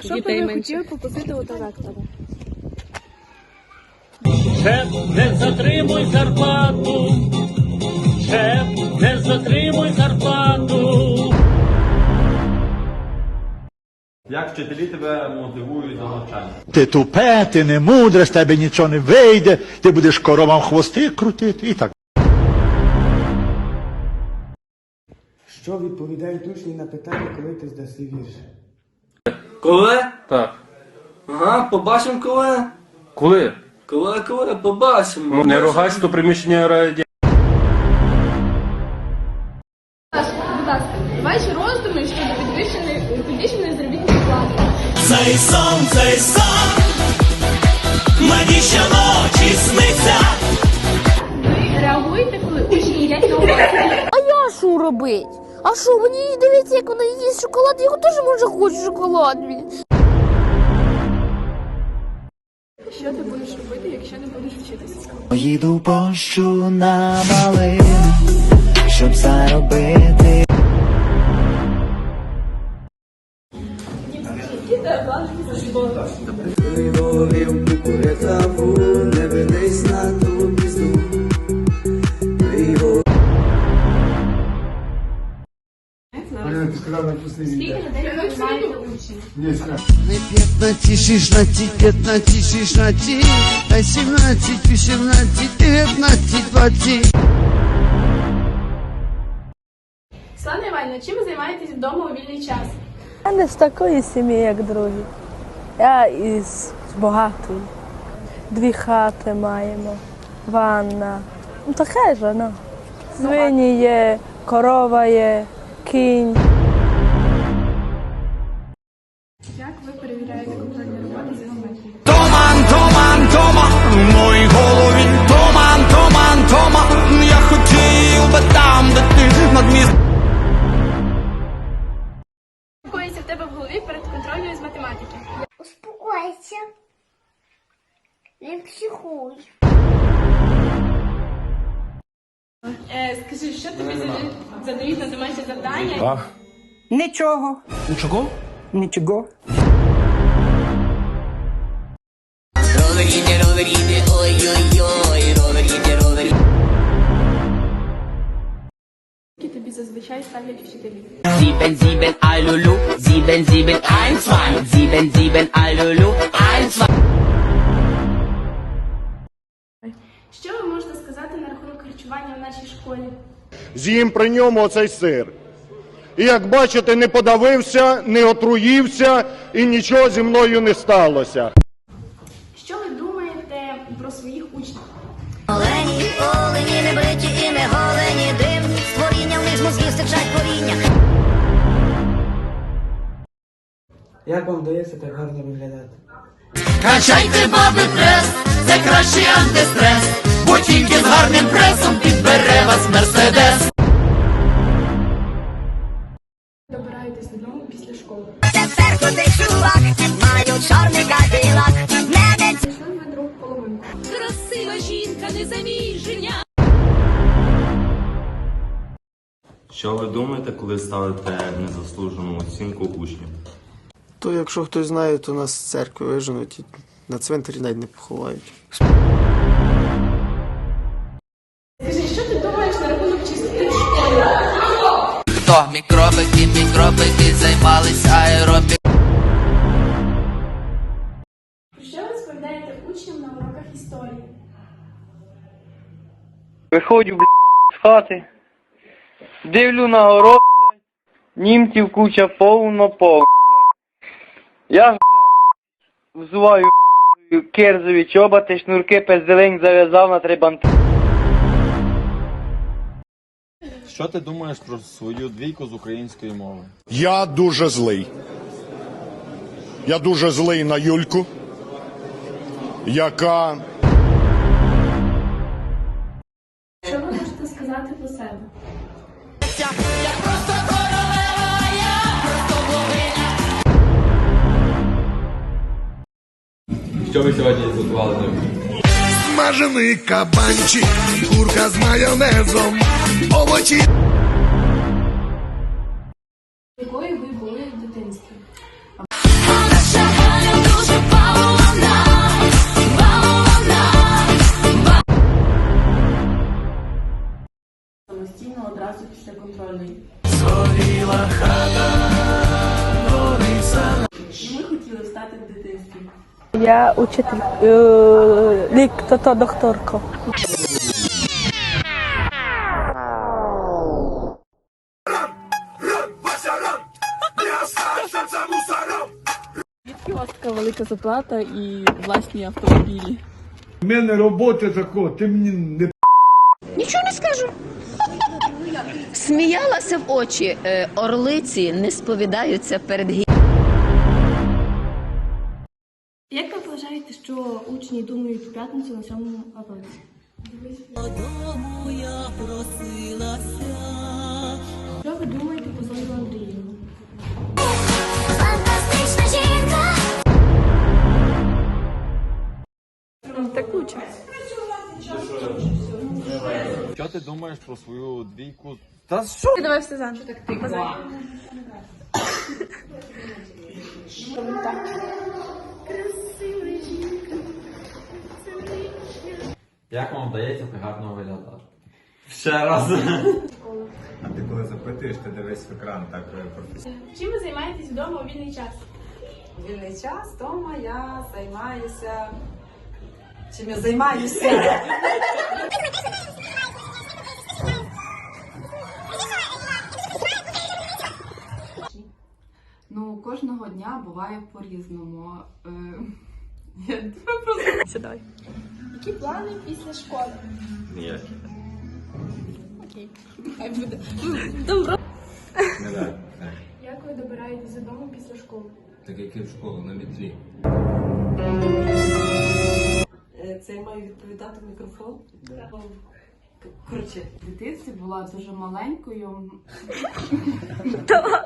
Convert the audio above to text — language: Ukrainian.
Що б ви хотіли попросити у директора? Шеф, не затримуй зарплату. Шеф, не затримуй зарплату. Як вчителі тебе мотивують до навчання? Ти тупе, ти не мудре, з тебе нічого не вийде, ти будеш коровам хвости крутити і так. Що відповідають учні на питання, коли ти здаси вірш? Коли? Так. Ага, побачимо коли. Коли? Коли, коли, побачимо. Ну, не ругайся, то приміщення раді. Будь ласка, ваші роздуми щодо підвищеної підвищеної заробітної плати. Цей сон, цей сон. Мені щоночі сниться. Ви реагуєте, коли учні їдять на уроки? А я що робить? А що, мені дивиться, як вона їсть шоколад, я теж може хочу шоколад. Що ти будеш робити, якщо не будеш вчитися? Їду пощу на малину, щоб заробити. 15, 16, 15, 16, а 17, 18, 19, 20. Слава Іванівна, чим ви займаєтесь вдома у вільний час? Я не з такої сім'ї, як другі. Я із багатої. Дві хати маємо, ванна. Ну таке ж, ну. Свині є, корова є, кінь. Перевіряєте контрольні роботи з геометрії? Томан, томан, томан, в моїй голові. Томан, томан, томан. Я хотів би там, де ти над міст. Коїться в тебе в голові перед контрольною з математики. Успокойся. Не психуй. Е, скажи, що тобі задають, задають на домашнє завдання? Нічого. Нічого? Нічого. Які тобі зазвичай ставлять вчителі? Sieben, sieben, Alulu, sieben, sieben, eins, zwei, sieben, sieben, Alulu, eins, zwei. Що ви можете сказати на рахунок харчування в нашій школі? з'їм при ньому оцей сир. І як бачите, не подавився, не отруївся і нічого зі мною не сталося. Що ви думаєте про своїх учнів? Олені, олені, не бриті і не голені, дивні створіння, в них з мозгів стичать коріння. Як вам вдається так гарно виглядати? Качайте баби прес, це кращий антистрес, бо тільки з гарним пресом підбере вас мерседес. Що ви думаєте, коли ставите незаслужену оцінку учнів? То якщо хтось знає, то нас з церкви виженуть і на цвинтарі навіть не поховають. Скажи, що ти думаєш на рахунок чистоти в школі? Хто? Мікробики, мікробики займалися аеробік. Про що ви розповідаєте учням на уроках історії? Виходжу, блядь, з хати. Дивлю на город, блядь. Німців куча повно повно, блядь. Я ж, блядь, взуваю керзові чоботи, шнурки пезделень зав'язав на три банти. Що ти думаєш про свою двійку з української мови? Я дуже злий. Я дуже злий на Юльку, яка Що ви сьогодні готували? смажений кабанчик, курка з майонезом, овочі. Якою ви були в дитинстві? Я учитель, е, лік, то то докторко. Звідки у вас така велика зарплата і власні автомобілі? У мене робота такого, ти мені не Нічого не скажу. Сміялася в очі. Е, Орлиці не сповідаються перед гі... учні думають в п'ятницю на сьомому уроці? Що ви думаєте про Зою Андріївну? Фантастична жінка. Так уча. Що ти думаєш про свою двійку? Давай все заново. Так ти Як вам вдається так гарно виглядати? Ще раз. А ти коли запитуєш, ти дивись в екран так професійно. Чим ви займаєтесь вдома у вільний час? Вільний час вдома я займаюся. Чим я займаюся? Ну, кожного дня буває по-різному. Е, Сідай. Які плани після школи? Ніякі. Окей. Хай буде. Добро. Не так. так. Як ви добираєтесь додому після школи? Так як і в школу на метлі. Е, Це я маю відповідати в мікрофон? Коротше, в дитинстві була дуже маленькою. Інтерв'ю.